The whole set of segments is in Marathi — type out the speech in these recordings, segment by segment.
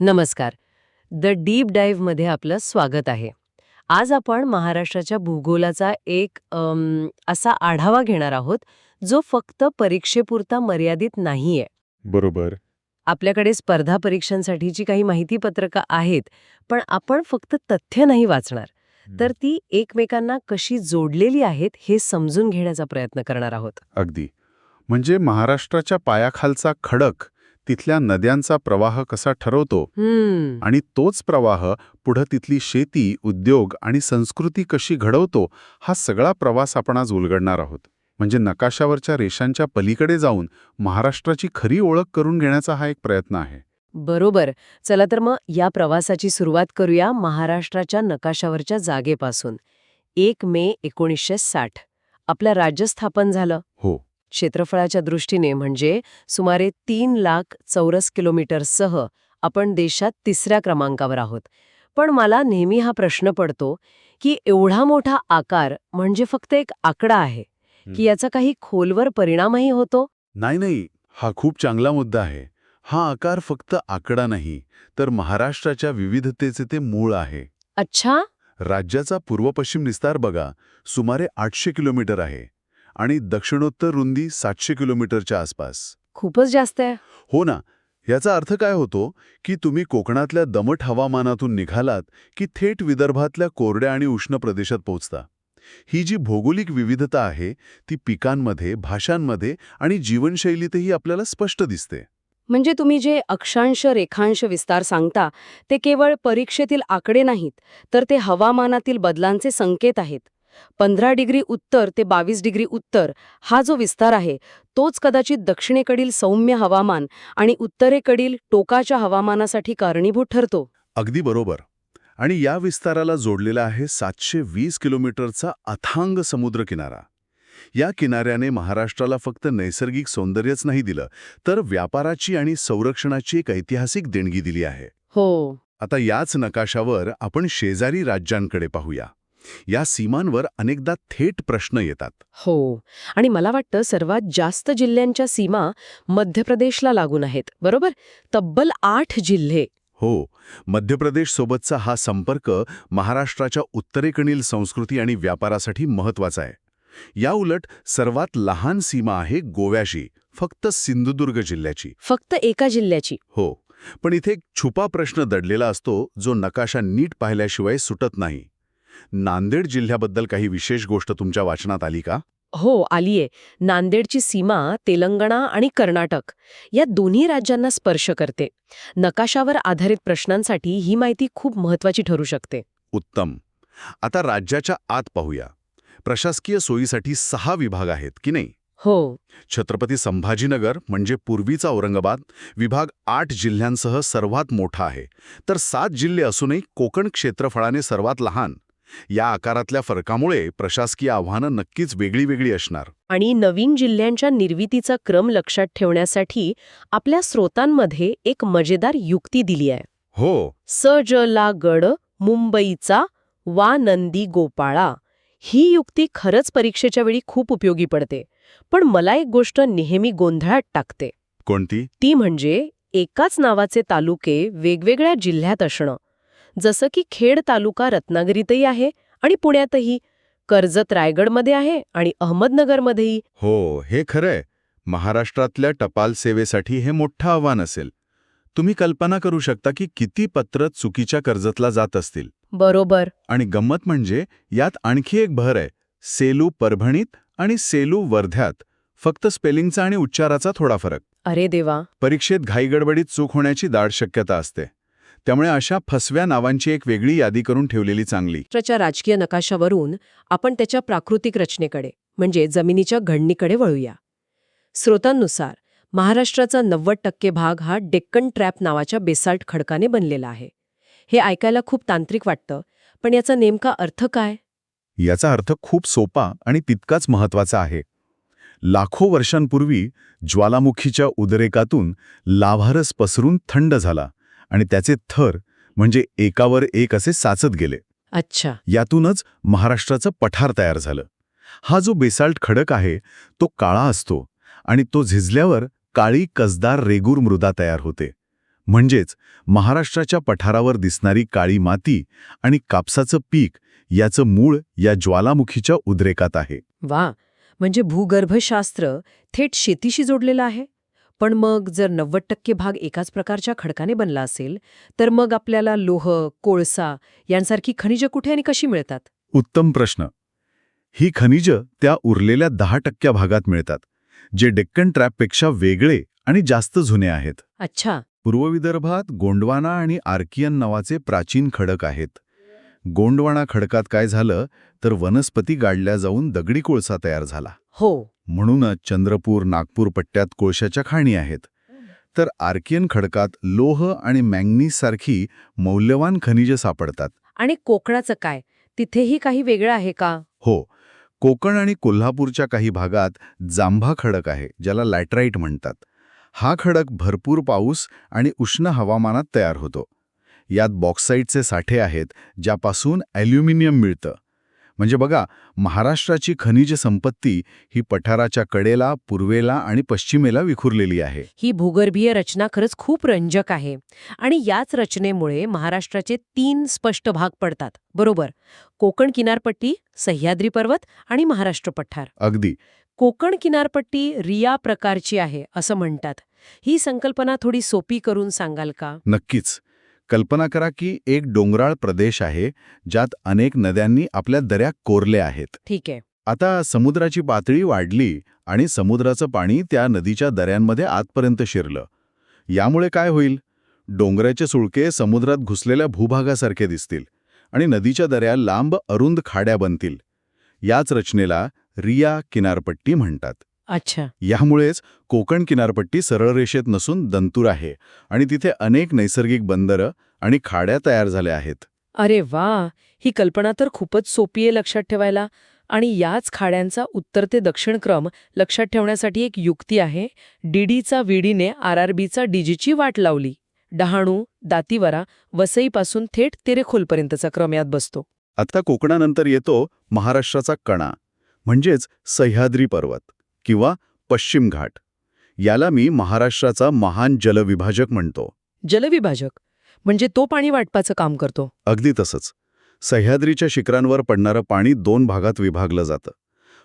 नमस्कार. द डीपमध्ये आपलं स्वागत आहे. आज आपण महाराष्ट्राच्या भूगोलाचा एक अम, असा आढावा घेणार आहोत जो फक्त परीक्षेपुरता मर्यादित नाहीये. बरोबर. आपल्याकडे स्पर्धा परीक्षांसाठीची काही माहितीपत्रकं आहेत पण आपण फक्त तथ्य नाही वाचणार. तर ती एकमेकांना कशी जोडलेली आहेत हे समजून घेण्याचा प्रयत्न करणार आहोत. अगदी. म्हणजे महाराष्ट्राच्या पायाखालचा खडक तिथल्या नद्यांचा प्रवाह कसा ठरवतो? आणि तोच प्रवाह पुढं तिथली शेती उद्योग आणि संस्कृती कशी घडवतो हा सगळा प्रवास आपण आज उलगडणार आहोत. म्हणजे नकाशावरच्या रेषांच्या पलीकडे जाऊन महाराष्ट्राची खरी ओळख करून घेण्याचा हा एक प्रयत्न आहे. बरोबर. चला तर मग या प्रवासाची सुरुवात करूया महाराष्ट्राच्या नकाशावरच्या जागेपासून. एक मे एकोणीसशे साठ. आपलं राज्य स्थापन झालं. हो. क्षेत्रफळाच्या दृष्टीने म्हणजे सुमारे तीन लाख चौरस किलोमीटरसह आपण देशात तिसऱ्या क्रमांकावर आहोत. पण मला नेहमी हा प्रश्न पडतो की एवढा मोठा आकार म्हणजे फक्त एक आकडा आहे? की याचा काही खोलवर परिणामही होतो? नाही नाही. हा खूप चांगला मुद्दा आहे. हा आकार फक्त आकडा नाही तर महाराष्ट्राच्या विविधतेचे ते मूळ आहे. अच्छा. राज्याचा पूर्व-पश्चिम विस्तार बघा सुमारे आठशे किलोमीटर आहे. आणि दक्षिणोत्तर रुंदी सातशे किलोमीटरच्या आसपास. खूपच जास्त आहे. हो ना. याचा अर्थ काय होतो की तुम्ही कोकणातल्या दमट हवामानातून निघालात की थेट विदर्भातल्या कोरड्या आणि उष्ण प्रदेशात पोहोचता. ही जी भौगोलिक विविधता आहे ती पिकांमध्ये भाषांमध्ये आणि जीवनशैलीतही आपल्याला स्पष्ट दिसते. म्हणजे तुम्ही जे अक्षांश रेखांश विस्तार सांगता ते केवळ परीक्षेतील आकडे नाहीत तर ते हवामानातील बदलांचे संकेत आहेत. पंधरा डिग्री उत्तर ते बावीस डिग्री उत्तर हा जो विस्तार आहे तोच कदाचित दक्षिणेकडील सौम्य हवामान आणि उत्तरेकडील टोकाच्या हवामानासाठी कारणीभूत ठरतो. अगदी बरोबर. आणि या विस्ताराला जोडलेला आहे सातशे वीस किलोमीटरचा अथांग समुद्रकिनारा. या किनाऱ्याने महाराष्ट्राला फक्त नैसर्गिक सौंदर्यच नाही दिलं तर व्यापाराची आणि संरक्षणाची एक ऐतिहासिक देणगी दिली आहे. हो. आता याच नकाशावर आपण शेजारी राज्यांकडे पाहूया. या सीमांवर अनेकदा थेट प्रश्न येतात. हो. आणि मला वाटतं सर्वात जास्त जिल्ह्यांच्या सीमा मध्य प्रदेशला लागून आहेत. बरोबर? तब्बल आठ जिल्हे. हो. मध्य प्रदेशसोबतचा हा संपर्क महाराष्ट्राच्या उत्तरेकडील संस्कृती आणि व्यापारासाठी महत्त्वाचा आहे. या उलट सर्वात लहान सीमा आहे गोव्याशी फक्त सिंधुदुर्ग जिल्ह्याची. फक्त एका जिल्ह्याची. हो. पण इथे एक छुपा प्रश्न दडलेला असतो जो नकाशा नीट पाहिल्याशिवाय सुटत नाही. नांदेड जिल्ह्याबद्दल काही विशेष गोष्ट तुमच्या वाचनात आली का? हो आलीये. नांदेडची सीमा तेलंगणा आणि कर्नाटक या दोन्ही राज्यांना स्पर्श करते. नकाशावर आधारित प्रश्नांसाठी ही माहिती खूप महत्वाची ठरू शकते. उत्तम. आता राज्याच्या आत पाहूया. प्रशासकीय सोयीसाठी सहा विभाग आहेत की नाही? हो. छत्रपती संभाजीनगर म्हणजे पूर्वीचा औरंगाबाद विभाग आठ जिल्ह्यांसह सर्वात मोठा आहे. तर सात जिल्हे असूनही कोकण क्षेत्रफळाने सर्वात लहान. या आकारातल्या फरकामुळे प्रशासकीय आव्हानं नक्कीच वेगळी वेगळी असणार. आणि नवीन जिल्ह्यांच्या निर्मितीचा क्रम लक्षात ठेवण्यासाठी आपल्या स्रोतांमध्ये एक मजेदार युक्ती दिली आहे. हो. स ज ला गड मुंबईचा वा नंदी गोपाळा ही युक्ती खरंच परीक्षेच्या वेळी खूप उपयोगी पडते. पण मला एक गोष्ट नेहमी गोंधळात टाकते. कोणती? ती म्हणजे एकाच नावाचे तालुके वेगवेगळ्या जिल्ह्यात असणं. जसं की खेड तालुका रत्नागिरीतही आहे आणि पुण्यातही. कर्जत रायगडमध्ये आहे आणि अहमदनगरमध्येही. हो हे खरंय. महाराष्ट्रातल्या टपाल सेवेसाठी हे मोठं आव्हान असेल. तुम्ही कल्पना करू शकता की किती पत्र चुकीच्या कर्जतला जात असतील. बरोबर. आणि गंमत म्हणजे यात आणखी एक भर आहे. सेलू परभणीत आणि सेलू वर्ध्यात. फक्त स्पेलिंगचा आणि उच्चाराचा थोडा फरक. अरे देवा. परीक्षेत घाईगडबडीत चूक होण्याची दाट शक्यता असते. त्यामुळे अशा फसव्या नावांची एक वेगळी यादी करून ठेवलेली चांगली. महाराष्ट्राच्या राजकीय नकाशावरून आपण त्याच्या प्राकृतिक रचनेकडे म्हणजे जमिनीच्या घडणीकडे वळूया. स्रोतांनुसार महाराष्ट्राचा नव्वद टक्के भाग हा डेक्कन ट्रॅप नावाच्या बेसाल्ट खडकाने बनलेला आहे. हे ऐकायला खूप तांत्रिक वाटतं पण याचा नेमका अर्थ काय? याचा अर्थ खूप सोपा आणि तितकाच महत्त्वाचा आहे. लाखो वर्षांपूर्वी ज्वालामुखीच्या उद्रेकातून लाभारस पसरून थंड झाला. आणि त्याचे थर म्हणजे एकावर एक असे साचत गेले. अच्छा. यातूनच महाराष्ट्राचं पठार तयार झालं. हा जो बेसाल्ट खडक आहे तो काळा असतो आणि तो झिजल्यावर काळी कसदार रेगूर मृदा तयार होते. म्हणजेच महाराष्ट्राच्या पठारावर दिसणारी काळी माती आणि कापसाचं पीक याचं मूळ या ज्वालामुखीच्या उद्रेकात आहे. वा! म्हणजे भूगर्भशास्त्र थेट शेतीशी जोडलेलं आहे? पण मग जर नव्वद टक्के भाग एकाच प्रकारच्या खडकाने बनला असेल तर मग आपल्याला लोह कोळसा यांसारखी खनिजं कुठे आणि कशी मिळतात? उत्तम प्रश्न. ही खनिजं त्या उरलेल्या दहा टक्क्या भागात मिळतात जे डेक्कन ट्रॅपपेक्षा वेगळे आणि जास्त जुने आहेत. अच्छा. पूर्व विदर्भात गोंडवाना आणि आर्कियन नावाचे प्राचीन खडक आहेत. गोंडवाना खडकात काय झालं तर वनस्पती गाडल्या जाऊन दगडी कोळसा तयार झाला. हो. म्हणूनच चंद्रपूर नागपूर पट्ट्यात कोळशाच्या खाणी आहेत. तर आर्कियन खडकात लोह आणि मॅंगनीज सारखी मौल्यवान खनिजे सापडतात. आणि कोकणाचं काय? तिथेही काही वेगळं आहे का? हो. कोकण आणि कोल्हापूरच्या काही भागात जांभा खडक आहे ज्याला लॅटराईट म्हणतात. हा खडक भरपूर पाऊस आणि उष्ण हवामानात तयार होतो. यात बॉक्साईटचे साठे आहेत ज्यापासून ॲल्युमिनियम मिळतं. म्हणजे बघा महाराष्ट्राची खनिज संपत्ती ही पठाराच्या कडेला पूर्वेला आणि पश्चिमेला विखुरलेली आहे. ही भूगर्भीय रचना खरंच खूप रंजक आहे. आणि याच रचनेमुळे महाराष्ट्राचे तीन स्पष्ट भाग पडतात. बरोबर? कोकण किनारपट्टी सह्याद्री पर्वत आणि महाराष्ट्र पठार. अगदी. कोकण किनारपट्टी रिया प्रकारची आहे असं म्हणतात. ही संकल्पना थोडी सोपी करून सांगाल का? नक्कीच. कल्पना करा की एक डोंगराळ प्रदेश आहे ज्यात अनेक नद्यांनी आपल्या दऱ्या कोरल्या आहेत. ठीक आहे. आता समुद्राची पातळी वाढली आणि समुद्राचं पाणी त्या नदीच्या दऱ्यांमध्ये आतपर्यंत शिरलं. यामुळे काय होईल? डोंगराचे सुळके समुद्रात घुसलेल्या भूभागासारखे दिसतील आणि नदीच्या दऱ्या लांब अरुंद खाड्या बनतील. याच रचनेला रिया किनारपट्टी म्हणतात. अच्छा. यामुळेच कोकण किनारपट्टी सरळ रेषेत नसून दंतूर आहे आणि तिथे अनेक नैसर्गिक बंदरं आणि खाड्या तयार झाल्या आहेत. अरे वा! ही कल्पना तर खूपच सोपी आहे लक्षात ठेवायला आणि याच खाड्यांचा उत्तर ते दक्षिण क्रम लक्षात ठेवण्यासाठी एक युक्ती आहे. डीडीचा व्हीडीने आरआरबीचा डीजीची वाट लावली. डहाणू दातीवरा वसईपासून थेट तेरेखोलपर्यंतचा क्रम यात बसतो. आता कोकणानंतर येतो महाराष्ट्राचा कणा म्हणजेच सह्याद्री पर्वत. किंवा पश्चिम घाट. याला मी महाराष्ट्राचा महान जलविभाजक म्हणतो. जलविभाजक? म्हणजे तो पाणी वाटपाचं काम करतो. अगदी तसंच. सह्याद्रीच्या शिखरांवर पडणारं पाणी दोन भागात विभागलं जातं.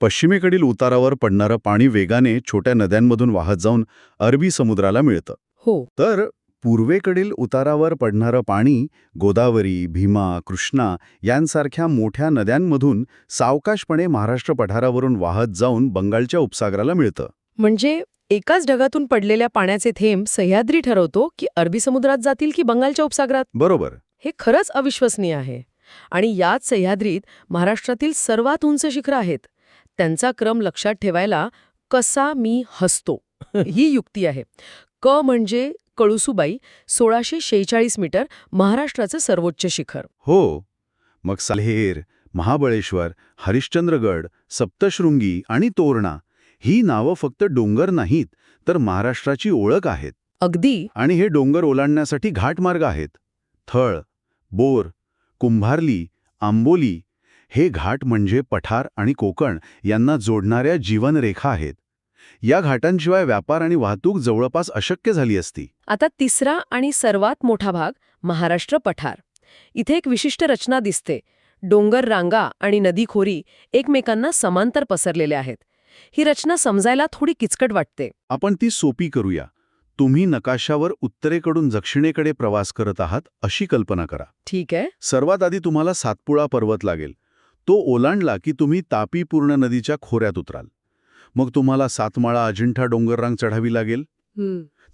पश्चिमेकडील उतारावर पडणारं पाणी वेगाने छोट्या नद्यांमधून वाहत जाऊन अरबी समुद्राला मिळतं. हो. तर पूर्वेकडील उतारावर पडणारं पाणी गोदावरी भीमा कृष्णा यांसारख्या मोठ्या नद्यांमधून सावकाशपणे महाराष्ट्र पठारावरून वाहत जाऊन बंगालच्या उपसागराला मिळतं. म्हणजे एकाच ढगातून पडलेल्या पाण्याचे थेंब सह्याद्री ठरवतो की अरबी समुद्रात जातील की बंगालच्या उपसागरात? बरोबर. हे खरंच अविश्वसनीय आहे. आणि याच सह्याद्रीत महाराष्ट्रातील सर्वात उंच शिखरं आहेत. त्यांचा क्रम लक्षात ठेवायला कसा मी हसतो ही युक्ती आहे. क म्हणजे कळुसुबाई सोळाशे शेहेचाळीस मीटर महाराष्ट्राचं सर्वोच्च शिखर. हो. मग साल्हेर महाबळेश्वर हरिश्चंद्रगड सप्तशृंगी आणि तोरणा ही नावं फक्त डोंगर नाहीत तर महाराष्ट्राची ओळख आहेत. अगदी. आणि हे डोंगर ओलांडण्यासाठी घाटमार्ग आहेत. थळ बोर कुंभारली आंबोली हे घाट म्हणजे पठार आणि कोकण यांना जोडणाऱ्या जीवनरेखा आहेत. या घाटांशिवाय व्यापार आणि वाहतूक जवळपास अशक्य झाली असती. आता तिसरा आणि सर्वात मोठा भाग महाराष्ट्र पठार. इथे एक विशिष्ट रचना दिसते. डोंगर रांगा आणि नदीखोरी एकमेकांना समांतर पसरलेल्या आहेत. ही रचना समजायला थोडी किचकट वाटते. आपण ती सोपी करूया. तुम्ही नकाशावर उत्तरेकडून दक्षिणेकडे प्रवास करत आहात अशी कल्पना करा. ठीक आहे. सर्वात आधी तुम्हाला सातपुळा पर्वत लागेल. तो ओलांडला की तुम्ही तापी पूर्ण नदीच्या खोऱ्यात उतराल. मग तुम्हाला सातमाळा अजिंठा डोंगररांग चढावी लागेल.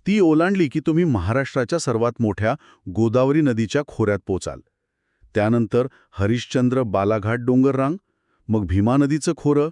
ती ओलांडली की तुम्ही महाराष्ट्राच्या सर्वात मोठ्या गोदावरी नदीच्या खोऱ्यात पोचाल. त्यानंतर हरिश्चंद्र बालाघाट डोंगररांग मग भीमा नदीचं खोरं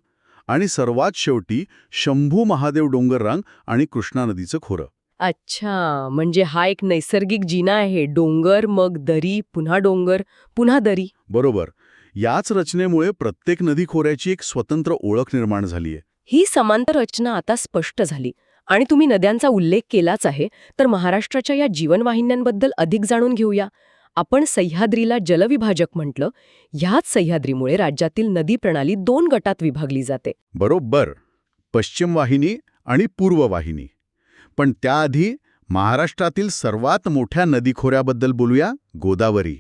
आणि सर्वात शेवटी शंभू महादेव डोंगररांग आणि कृष्णा नदीचं खोरं. अच्छा म्हणजे हा एक नैसर्गिक जिना आहे. डोंगर मग दरी पुन्हा डोंगर पुन्हा दरी. बरोबर. याच रचनेमुळे प्रत्येक नदी खोऱ्याची एक स्वतंत्र ओळख निर्माण झालीय. ही समांतर रचना आता स्पष्ट झाली. आणि तुम्ही नद्यांचा उल्लेख केलाच आहे तर महाराष्ट्राच्या या जीवनवाहिन्यांबद्दल अधिक जाणून घेऊया. आपण सह्याद्रीला जलविभाजक म्हटलं ह्याच सह्याद्रीमुळे राज्यातील नदी प्रणाली दोन गटात विभागली जाते. बरोबर. पश्चिम वाहिनी आणि पूर्व वाहिनी. पण त्याआधी महाराष्ट्रातील सर्वात मोठ्या नदीखोऱ्याबद्दल बोलूया गोदावरी.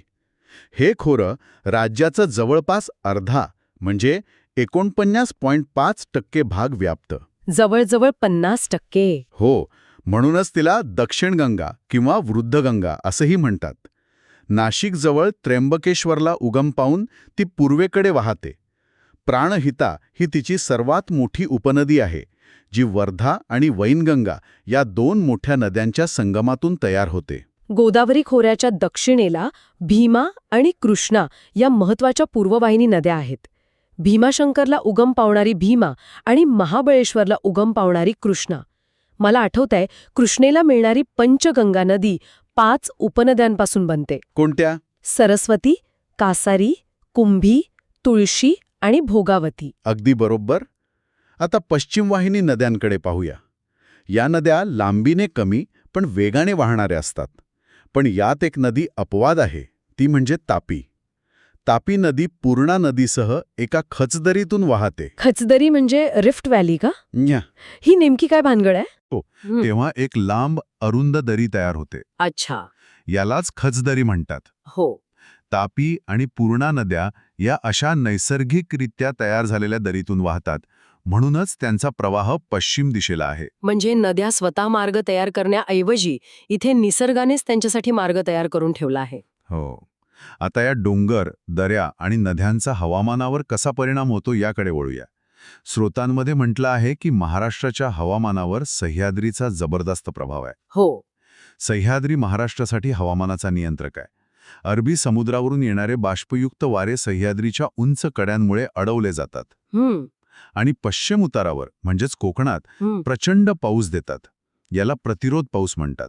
हे खोरं राज्याचं जवळपास अर्धा म्हणजे एकोणपन्नास पॉईंट पाच टक्के भाग व्याप्त. जवळजवळ पन्नास टक्के. हो म्हणूनच तिला दक्षिण गंगा किंवा वृद्धगंगा असंही म्हणतात. नाशिकजवळ त्र्यंबकेश्वरला उगम पावून ती पूर्वेकडे वाहते. प्राणहिता ही तिची सर्वात मोठी उपनदी आहे जी वर्धा आणि वैनगंगा या दोन मोठ्या नद्यांच्या संगमातून तयार होते. गोदावरी खोऱ्याच्या दक्षिणेला भीमा आणि कृष्णा या महत्त्वाच्या पूर्ववाहिनी नद्या आहेत. भीमाशंकरला उगम पावणारी भीमा आणि महाबळेश्वरला उगम पावणारी कृष्णा. मला आठवतंय कृष्णेला मिळणारी पंचगंगा नदी पाच उपनद्यांपासून बनते. कोणत्या? सरस्वती कासारी कुंभी तुळशी आणि भोगावती. अगदी बरोबर. आता पश्चिम वाहिनी नद्यांकडे पाहूया. या नद्या लांबीने कमी पण वेगाने वाहणाऱ्या असतात. पण यात एक नदी अपवाद आहे ती म्हणजे तापी. तापी नदी पूर्णा नदीसह एका खचदरीतून वाहते. खचदरी म्हणजे रिफ्ट व्हॅली का? न्या. ही नेमकी काय भानगड आहे? हो, हं. तेव्हा एक लांब अरुंद दरी तयार होते. अच्छा. यालाच खचदरी म्हणतात. हो. तापी आणि पूर्णा नद्या या अशा नैसर्गिकरित्या तयार झालेल्या दरीतून वाहतात. म्हणूनच त्यांचा प्रवाह पश्चिम दिशेला आहे. म्हणजे नद्या स्वतः मार्ग तयार करण्याऐवजी इथे निसर्गानेच त्यांच्यासाठी मार्ग तयार करून ठेवला आहे. हो. आता या डोंगर दऱ्या आणि नद्यांचा हवामानावर कसा परिणाम होतो याकडे वळूया. स्रोतांमध्ये म्हटलं आहे की महाराष्ट्राच्या हवामानावर सह्याद्रीचा जबरदस्त प्रभाव आहे. हो. सह्याद्री महाराष्ट्रासाठी हवामानाचा नियंत्रक आहे. अरबी समुद्रावरून येणारे बाष्पयुक्त वारे सह्याद्रीच्या उंच कड्यांमुळे अडवले जातात. आणि पश्चिम उतारावर म्हणजेच कोकणात प्रचंड पाऊस देतात. याला प्रतिरोध पाऊस म्हणतात.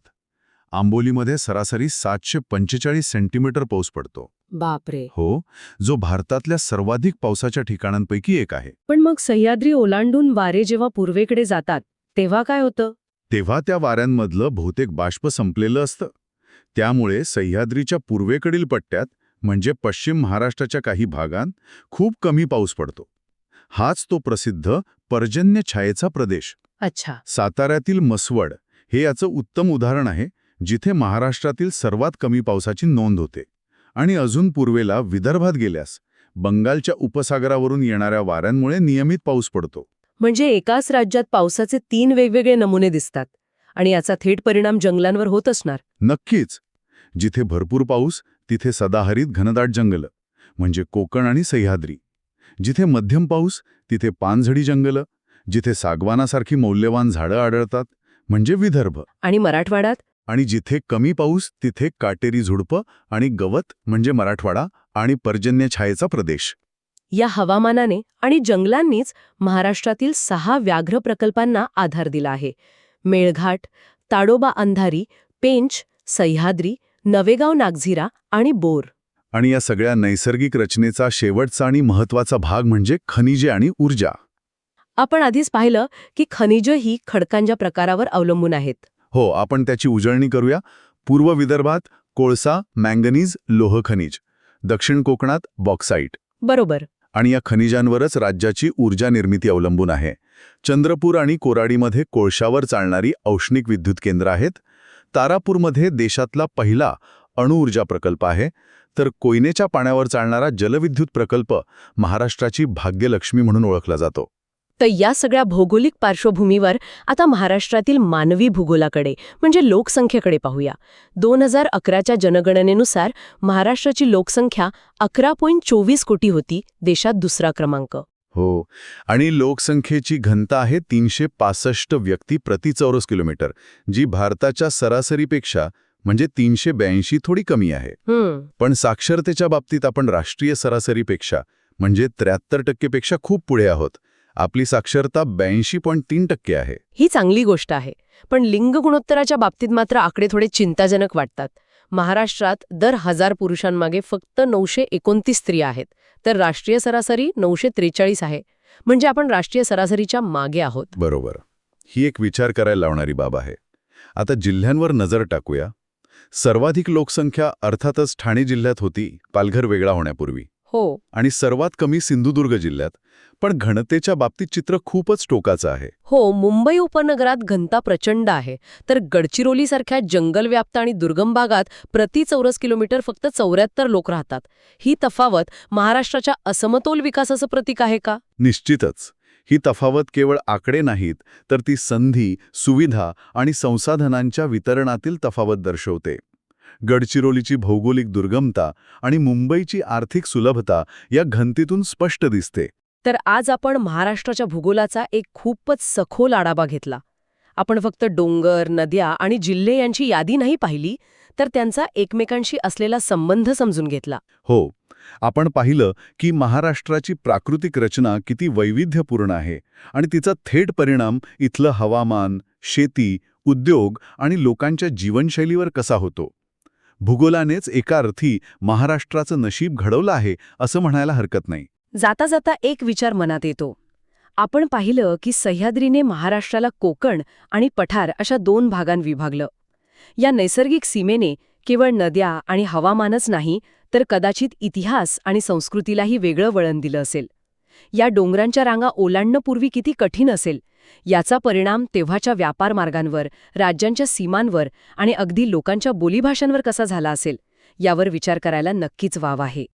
आंबोलीमध्ये सरासरी सातशे पंचेचाळीस सेंटीमीटर पाऊस पडतो. बापरे. हो जो भारतातल्या सर्वाधिक पावसाच्या ठिकाणांपैकी एक आहे. पण मग सह्याद्री ओलांडून वारे जेव्हा पूर्वेकडे जातात तेव्हा काय होतं? तेव्हा त्या वाऱ्यांमधलं बहुतेक बाष्प संपलेलं असतं. त्यामुळे सह्याद्रीच्या पूर्वेकडील पट्ट्यात म्हणजे पश्चिम महाराष्ट्राच्या काही भागांत खूप कमी पाऊस पडतो. हाच तो प्रसिद्ध पर्जन्य छायेचा प्रदेश. अच्छा. साताऱ्यातील मसवड हे याचं उत्तम उदाहरण आहे. जिथे महाराष्ट्रातील सर्वात कमी पावसाची नोंद होते. आणि अजून पूर्वेला विदर्भात गेल्यास बंगालच्या उपसागरावरून येणाऱ्या वाऱ्यांमुळे नियमित पाऊस पडतो. म्हणजे एकाच राज्यात पावसाचे तीन वेगवेगळे नमुने दिसतात. आणि याचा थेट परिणाम जंगलांवर होत असणार. नक्कीच. जिथे भरपूर पाऊस तिथे सदाहरित घनदाट जंगलं म्हणजे कोकण आणि सह्याद्री. जिथे मध्यम पाऊस तिथे पानझडी जंगलं जिथे सागवानासारखी मौल्यवान झाडं आढळतात म्हणजे विदर्भ. आणि मराठवाड्यात? आणि जिथे कमी पाऊस तिथे काटेरी झुडपं आणि गवत म्हणजे मराठवाडा आणि पर्जन्य छायेचा प्रदेश. या हवामानाने आणि जंगलांनीच महाराष्ट्रातील सहा व्याघ्र प्रकल्पांना आधार दिला आहे. मेळघाट ताडोबा अंधारी पेंच सह्याद्री नवेगाव नागझिरा आणि बोर. आणि या सगळ्या नैसर्गिक रचनेचा शेवटचा आणि महत्त्वाचा भाग म्हणजे खनिजे आणि ऊर्जा. आपण आधीच पाहिलं की खनिजं ही खडकांच्या प्रकारावर अवलंबून आहेत. हो आपण त्याची उजळणी करूया. पूर्व विदर्भात कोळसा मँगनीज लोह खनिज. दक्षिण कोकणात बॉक्साईट. बरोबर. आणि या खनिजांवरच राज्याची ऊर्जा निर्मिती अवलंबून आहे. चंद्रपूर आणि कोराडीमध्ये कोळशावर चालणारी औष्णिक विद्युत केंद्र आहेत. तारापूरमध्ये देशातला पहिला अणुऊर्जा प्रकल्प आहे. तर कोयनेच्या पाण्यावर चालणारा जलविद्युत प्रकल्प महाराष्ट्राची भाग्यलक्ष्मी म्हणून ओळखला जातो. तर या सगळ्या भौगोलिक पार्श्वभूमीवर आता महाराष्ट्रातील मानवी भूगोलाकडे म्हणजे लोकसंख्येकडे पाहूया. दोन हजार अकराच्या जनगणनेनुसार महाराष्ट्राची लोकसंख्या अकरा पॉईंट चोवीस कोटी होती देशात दुसरा क्रमांक. हो. आणि लोकसंख्येची घनता आहे तीनशे पासष्ट व्यक्ती प्रति चौरस किलोमीटर जी भारताच्या सरासरीपेक्षा म्हणजे तीनशे ब्याऐंशी थोडी कमी आहे. पण साक्षरतेच्या बाबतीत आपण राष्ट्रीय सरासरीपेक्षा म्हणजे त्र्याहत्तर टक्केपेक्षा खूप पुढे आहोत. आपली साक्षरता ब्याऐंशी पॉईंट तीन टक्के आहे. ही चांगली गोष्ट आहे. पण लिंग गुणोत्तराच्या बाबतीत मात्र आकडे थोडे चिंताजनक वाटतात. महाराष्ट्रात दर हजार पुरुषांमागे फक्त नऊशे एकोणतीस स्त्रिया आहेत. तर राष्ट्रीय सरासरी नऊशे त्रेचाळीस आहे. म्हणजे आपण राष्ट्रीय सरासरीच्या मागे आहोत. बरोबर. ही एक विचार करायला लावणारी बाब आहे. आता जिल्ह्यांवर नजर टाकूया. सर्वाधिक लोकसंख्या अर्थातच ठाणे जिल्ह्यात होती पालघर वेगळा होण्यापूर्वी. हो. आणि सर्वात कमी सिंधुदुर्ग जिल्ह्यात. पण घनतेच्या बाबतीत चित्र खूपच टोकाचं आहे. हो मुंबई उपनगरात घनता प्रचंड आहे. तर गडचिरोलीसारख्या जंगलव्याप्त आणि दुर्गम भागात प्रति चौरस किलोमीटर फक्त चौऱ्याहत्तर लोक राहतात. ही तफावत महाराष्ट्राच्या असमतोल विकासाचं प्रतीक आहे का? निश्चितच. ही तफावत केवळ आकडे नाहीत तर ती संधी सुविधा आणि संसाधनांच्या वितरणातील तफावत दर्शवते. गडचिरोलीची भौगोलिक दुर्गमता आणि मुंबईची आर्थिक सुलभता या घनतेतून स्पष्ट दिसते. तर आज आपण महाराष्ट्राच्या भूगोलाचा एक खूपच सखोल आढावा घेतला. आपण फक्त डोंगर नद्या आणि जिल्हे यांची यादी नाही पाहिली तर त्यांचा एकमेकांशी असलेला संबंध समजून घेतला. हो आपण पाहिलं की महाराष्ट्राची प्राकृतिक रचना किती वैविध्यपूर्ण आहे आणि तिचा थेट परिणाम इथलं हवामान शेती उद्योग आणि लोकांच्या जीवनशैलीवर कसा होतो. भूगोलानेच एका अर्थी महाराष्ट्राचं नशीब घडवलं आहे असं म्हणायला हरकत नाही. जाता जाता एक विचार मनात येतो. आपण पाहिलं की सह्याद्रीने महाराष्ट्राला कोकण आणि पठार अशा दोन भागांत विभागलं. या नैसर्गिक सीमेने केवळ नद्या आणि हवामानच नाही तर कदाचित इतिहास आणि संस्कृतीलाही वेगळं वळण दिलं असेल. या डोंगरांच्या रांगा ओलांडणं पूर्वी किती कठीण असेल याचा परिणाम तेव्हाच्या व्यापार मार्गांवर राज्यांच्या सीमांवर आणि अगदी लोकांच्या बोलीभाषांवर कसा झाला असेल यावर विचार करायला नक्कीच वाव आहे.